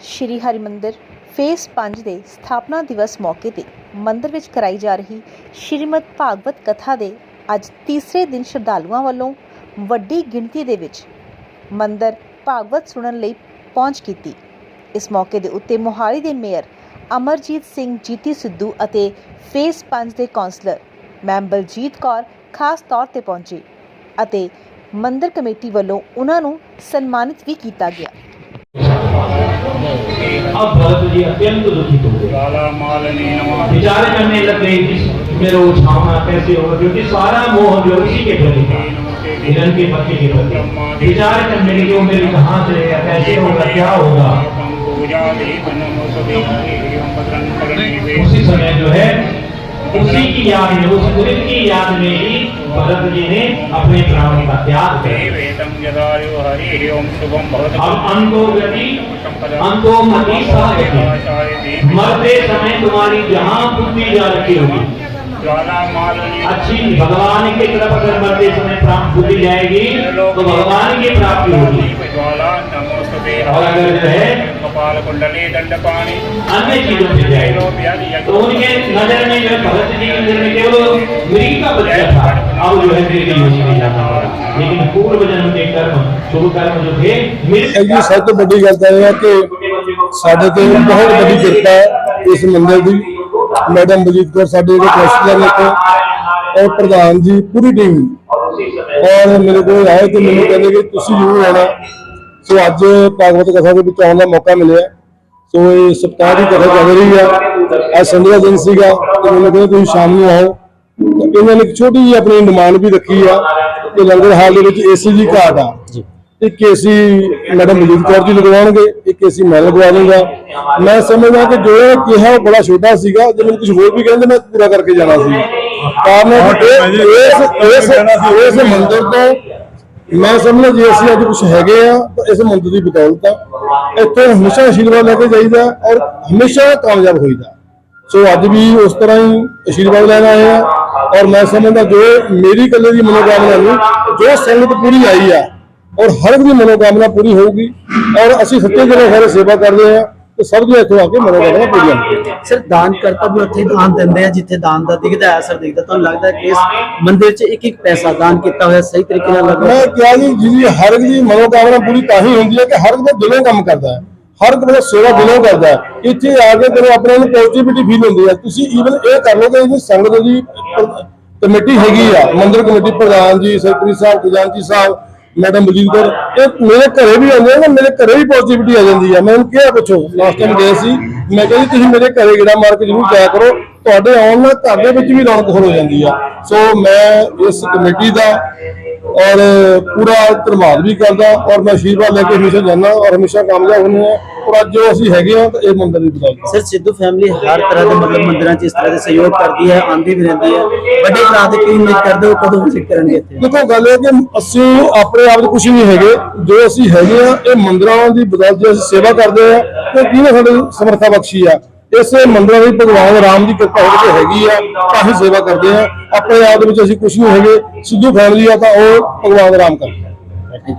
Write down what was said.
ਸ਼੍ਰੀ Harmandir face 5 ਦੇ ਸਥਾਪਨਾ ਦਿਵਸ ਮੌਕੇ ਤੇ ਮੰਦਰ ਵਿੱਚ ਕਰਾਈ ਜਾ ਰਹੀ ਸ਼੍ਰੀਮਦ ਭਾਗਵਤ ਕਥਾ ਦੇ ਅੱਜ ਤੀਸਰੇ ਦਿਨ ਸ਼ਰਧਾਲੂਆਂ ਵੱਲੋਂ ਵੱਡੀ ਗਿਣਤੀ ਦੇ ਵਿੱਚ ਮੰਦਰ ਭਾਗਵਤ ਸੁਣਨ ਲਈ ਪਹੁੰਚ ਕੀਤੀ। ਇਸ ਮੌਕੇ ਦੇ ਉੱਤੇ ਮੋਹਾਲੀ ਦੇ ਮੇਅਰ ਅਮਰਜੀਤ ਸਿੰਘ ਜੀਤੀ ਸਿੱਧੂ ਅਤੇ ਫੇਸ 5 ਦੇ ਕੌਂਸਲਰ ਮੈਮ ਬਲਜੀਤ ਕੌਰ ਖਾਸ ਤੌਰ ਤੇ ਪਹੁੰਚੇ ਅਤੇ ਮੰਦਰ ਕਮੇਟੀ ਵੱਲੋਂ ਉਹਨਾਂ ਨੂੰ ਸਨਮਾਨਿਤ ਵੀ ਕੀਤਾ ਗਿਆ। अब भरत जी अत्यंत दुखित हो गए विचार करने लगे कि मेरा उठाना कैसे होगा? क्योंकि सारा मोह जो इसी के प्रति था हिरण के पति के प्रति विचार करने लगे वो मेरे कहाँ चलेगा कैसे होगा? क्या होगा? उसी समय जो है उसी की याद में उस दिन की याद में ही भरत जी ने अपने प्राणों का त्याग अब गति मति मरते समय तुम्हारी जहाँ बुद्धि जा रखी होगी। अच्छी भगवान की तरफ़ अगर मरते समय प्राप्त बुद्धि जाएगी तो भगवान की प्राप्ति होगी। और अगर जो है कपाल कुंडली दंड पाणी अन्य चीज़ों से जाएगी। तो उनके नज़र में जो भगत जी की नज़र में केवल मृग का बच्चा था। अब जो है मृग योनि में जाना पड़ा लेकिन पूर्व जन्म के कर्म शुभ कर्म जो थे मृग ਇਹ ਜੀ ਸਭ ਤੋਂ ਵੱਡੀ ਗੱਲ ਤਾਂ ਇਹ ਹੈ ਕਿ ਸਾਡੇ ਤੇ ਬਹੁਤ ਵੱਡੀ ਕਿਰਪਾ ਹੈ ਇਸ ਮੰਦਿਰ ਦੀ ਮੈਡਮ ਬਲਜੀਤ ਕੌਰ ਸਾਡੇ ਜਿਹੜੇ ਕੌਂਸਲਰ ਨੇ ਇੱਥੇ ਔਰ ਪ੍ਰਧਾਨ ਜੀ ਪੂਰੀ ਟੀਮ ਔਰ ਮੇਰੇ ਕੋਲ ਆਏ ਤੇ ਮੈਨੂੰ ਕਹਿੰਦੇ ਕਿ ਤੁਸੀਂ ਜ਼ਰੂਰ ਆਉਣਾ ਸੋ ਅੱਜ ਭਾਗਵਤ ਕਥਾ ਦੇ ਵਿੱਚ ਆਉਣ ਦਾ ਮੌਕਾ ਮਿਲਿਆ ਸੋ ਇਹ ਸਪਤਾਹ ਦੀ ਕਥਾ ਚੱਲ ਰਹੀ ਆ ਅੱਜ ਸੰਡੇ ਦਾ ਦਿਨ ਸੀਗਾ ਤੇ ਮੈਨੂੰ ਕਹਿੰਦੇ ਤੁਸੀਂ ਸ਼ਾਮ ਨੂੰ ਆਓ ਤੇ ਇਹਨਾਂ ਨੇ ਇੱਕ ਛੋਟੀ ਜਿਹੀ ਆਪਣੀ ਡਿਮਾਂਡ ਵੀ ਰੱਖੀ ਆ ਕਿ ਲੰਗਰ ਹਾਲ ਦੇ ਵਿੱਚ ਏਸੀ ਦੀ ਘਾਟ ਆ। ਇੱਕ ਏਸੀ ਮੈਡਮ ਮਜੀਦ ਕੌਰ ਜੀ ਲਗਵਾਉਣਗੇ ਇੱਕ ਏਸੀ ਮੈਂ ਲਗਵਾ ਦੂੰਗਾ। ਮੈਂ ਸਮਝਦਾ ਕਿ ਜੋ ਇਹ ਕਿਹਾ ਉਹ ਬੜਾ ਛੋਟਾ ਸੀਗਾ ਜੇ ਮੈਨੂੰ ਕੁਝ ਹੋਰ ਵੀ ਕਹਿੰਦੇ ਮੈਂ ਪੂਰਾ ਕਰਕੇ ਜਾਣਾ ਸੀ। ਕਾਰਨ ਇਸ ਇਸ ਇਸ ਮੰਦਿਰ ਤੋਂ ਮੈਂ ਸਮਝਦਾ ਜੇ ਅਸੀਂ ਅੱਜ ਕੁਝ ਹੈਗੇ ਆ ਤਾਂ ਇਸ ਮੰਦਿਰ ਦੀ ਬਦੌਲਤ ਆ। ਇੱਥੇ ਹਮੇਸ਼ਾ ਆਸ਼ੀਰਵਾਦ ਲੈ ਕੇ ਜਾਈਦਾ ਔਰ ਹਮੇਸ਼ਾ ਕਾਮਯਾਬ ਹੋਈਦਾ। ਸੋ ਅੱਜ ਵੀ ਉਸ ਤਰ੍ਹਾਂ ਹੀ ਆਸ਼ੀਰਵਾਦ ਲੈਣ ਆਏ ਆ। ਔਰ ਮੈਂ ਸਮਝਦਾ ਜੋ ਮੇਰੀ ਇਕੱਲੇ ਦੀ ਮਨੋਕਾਮਨਾ ਨਹੀਂ ਜੋ ਸੰਗਤ ਪੂਰੀ ਆਈ ਆ ਔਰ ਹਰ ਇੱਕ ਦੀ ਮਨੋਕਾਮਨਾ ਪੂਰੀ ਹੋਊਗੀ ਔਰ ਅਸੀਂ ਸੱਚੇ ਦਿਲੋਂ ਸਾਰੇ ਸੇਵਾ ਕਰਦੇ ਆ ਤੇ ਸਭ ਦੀ ਇੱਥੋਂ ਆ ਕੇ ਮਨੋਕਾਮਨਾ ਪੂਰੀ ਹੋਣਗੀ ਸਰ ਦਾਨ ਕਰਤਾ ਵੀ ਉੱਥੇ ਦਾਨ ਦਿੰਦੇ ਆ ਜਿੱਥੇ ਦਾਨ ਦਾ ਦਿਖਦਾ ਹੈ ਅਸਰ ਦਿਖਦਾ ਤੁਹਾਨੂੰ ਲੱਗਦਾ ਕਿ ਇਸ ਮੰਦਿਰ 'ਚ ਇੱਕ ਇੱਕ ਪੈਸਾ ਦਾਨ ਕੀਤਾ ਹੋਇਆ ਸਹੀ ਤਰੀਕੇ ਨਾਲ ਲੱਗਾ ਮੈਂ ਕਿਹਾ ਜੀ ਜਿਹਦੀ ਹਰ ਇੱਕ ਦੀ ਮਨੋਕਾਮਨਾ ਪੂਰੀ ਤਾਂ ਹੀ ਹੁੰਦੀ ਹੈ ਕਿ ਹਰ ਇੱਕ ਦਾ ਦਿਲੋਂ ਕੰਮ ਕਰਦਾ ਹੈ। ਹਰ ਇੱਕ ਬੰਦਾ ਸੇਵਾ ਦਿਲੋਂ ਕਰਦਾ ਇੱਥੇ ਆ ਕੇ ਤੈਨੂੰ ਆਪਣੇ ਨੂੰ ਪੋਜ਼ਿਟਿਵਿਟੀ ਫੀਲ ਹੁੰਦੀ ਹੈ, ਤੁਸੀਂ ਈਵਨ ਇਹ ਕਰ ਲਓ ਕਿ ਇਹਦੀ ਸੰਗਤ ਦੀ ਕਮੇਟੀ ਹੈਗੀ ਆ, ਮੰਦਿਰ ਕਮੇਟੀ, ਪ੍ਰਧਾਨ ਜੀ ਸੈਕਟਰੀ ਸਾਹਿਬ ਖਜ਼ਾਨਚੀ ਸਾਹਿਬ, ਮੈਡਮ ਬਲਜੀਤ ਕੌਰ, ਇਹ ਮੇਰੇ ਘਰੇ ਵੀ ਆਉਂਦੇ ਨੇ ਮੇਰੇ ਘਰੇ ਵੀ ਪੋਜ਼ਿਟਿਵਿਟੀ ਆ ਜਾਂਦੀ ਆ। ਮੈਂ ਉਹਨੂੰ ਕਿਹਾ ਪੁੱਛੋ ਲਾਸਟ ਟਾਈਮ ਗਏ ਸੀ ਮੈਂ ਕਹਿੰਦੀ ਤੁਸੀਂ ਮੇਰੇ ਘਰੇ ਗੇੜਾ ਮਾਰ ਕੇ ਜ਼ਰੂਰ ਜਾਇਆ ਕਰੋ। ਤੁਹਾਡੇ ਆਉਣ ਨਾਲ ਘਰ ਦੇ ਵਿੱਚ ਵੀ ਰੌਣਕ ਹੋ ਜਾਂਦੀ ਆ। ਸੋ ਮੈਂ ਇਸ ਕਮੇਟੀ ਦਾ ਔਰ ਪੂਰਾ ਧੰਨਵਾਦ ਵੀ ਕਰਦਾ ਔਰ ਮੈਂ ਆਸ਼ੀਰਵਾਦ ਲੈ ਕੇ ਹਮੇਸ਼ਾ ਜਾਂਦਾ ਔਰ ਹਮੇਸ਼ਾ ਕਾਮਯਾਬ ਹੁੰਦੇ ਆ। ਔਰ ਅੱਜ ਜੋ ਅਸੀਂ ਹੈਗੇ ਆ ਤਾਂ ਇਹ ਮੰਦਿਰ ਦੀ ਬਦੌਲਤ ਸਰ ਸਿੱਧੂ ਫੈਮਿਲੀ ਹਰ ਤਰ੍ਹਾਂ ਦੇ ਮਤਲਬ ਮੰਦਿਰਾਂ 'ਚ ਇਸ ਤਰ੍ਹਾਂ ਦੇ ਸਹਿਯੋਗ ਕਰਦੀ ਹੈ ਆਂਦੀ ਵੀ ਰਹਿੰਦੀ ਹੈ। ਵੱਡੇ ਭਰਾ ਦੇ ਕੀ ਉਮੀਦ ਕਰਦੇ ਹੋ ਕਦੋਂ ਵਿਜ਼ਿਟ ਕਰਨਗੇ ਇੱਥੇ? ਦੇਖੋ ਗੱਲ ਇਹ ਕਿ ਅਸੀਂ ਆਪਣੇ ਆਪ 'ਚ ਕੁਝ ਨਹੀਂ ਹੈਗੇ। ਜੋ ਅਸੀਂ ਹੈਗੇ ਆ ਇਹ ਮੰਦਿਰਾਂ ਦੀ ਬਦੌਲਤ ਜੇ ਅਸੀਂ ਸੇਵਾ ਕਰਦੇ ਆ ਤੇ ਕਿਹਨੇ ਸਾਡੇ ਸਮਰੱਥਾ ਬਖਸ਼ੀ ਆ। ਇਸੇ ਮੰਦਿਰਾਂ ਦੀ ਭਗਵਾਨ ਰਾਮ ਦੀ ਕਿਰਪਾ ਹੋ ਕੇ ਹੈਗੀ ਆ ਤਾਂ ਅਸੀਂ ਸੇਵਾ ਕਰਦੇ ਆ ਆਪਣੇ ਆਪ ਦੇ ਵਿੱਚ ਅਸੀਂ ਕੁਝ ਨਹੀਂ ਹੈਗੇ। ਸਿੱਧੂ ਫੈਮਿਲੀ ਆ ਤਾਂ ਉਹ ਭਗਵਾਨ ਰਾਮ ਕਰਦੇ ਆ।